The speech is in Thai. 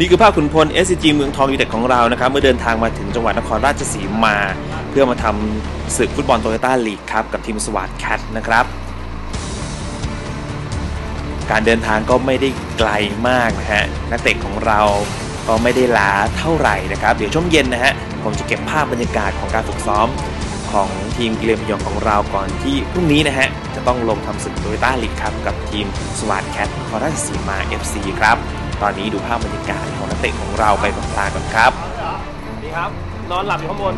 นี่คือภาพขุนพล SCG เมืองทองยูนเต็ดของเรานะครับเมื่อเดินทางมาถึงจังหวัดนครราชสีมา เพื่อมาทำศึกฟุตบอลโตโยต้าลีกครับกับทีมสวัสดแคทนะครับ การเดินทางก็ไม่ได้ไกลมากนะฮะนักเตะของเราก็ไม่ได้ล้าเท่าไหร่นะครับ เดี๋ยวช่วงเย็นนะฮะผมจะเก็บภาพบรรยากาศของการฝึกซ้อมของทีมกิเลนพยองของเราก่อนที่พรุ่งนี้นะฮะจะต้องลงทำศึกโตโยต้าลีกครับกับทีมสวัสดแคทนครราชสีมา FC ครับตอนนี้ดูภาพบรรยากาศ ติของเราไปพลางๆกันครับดีครับ นอนหลับอยู่ข้างบน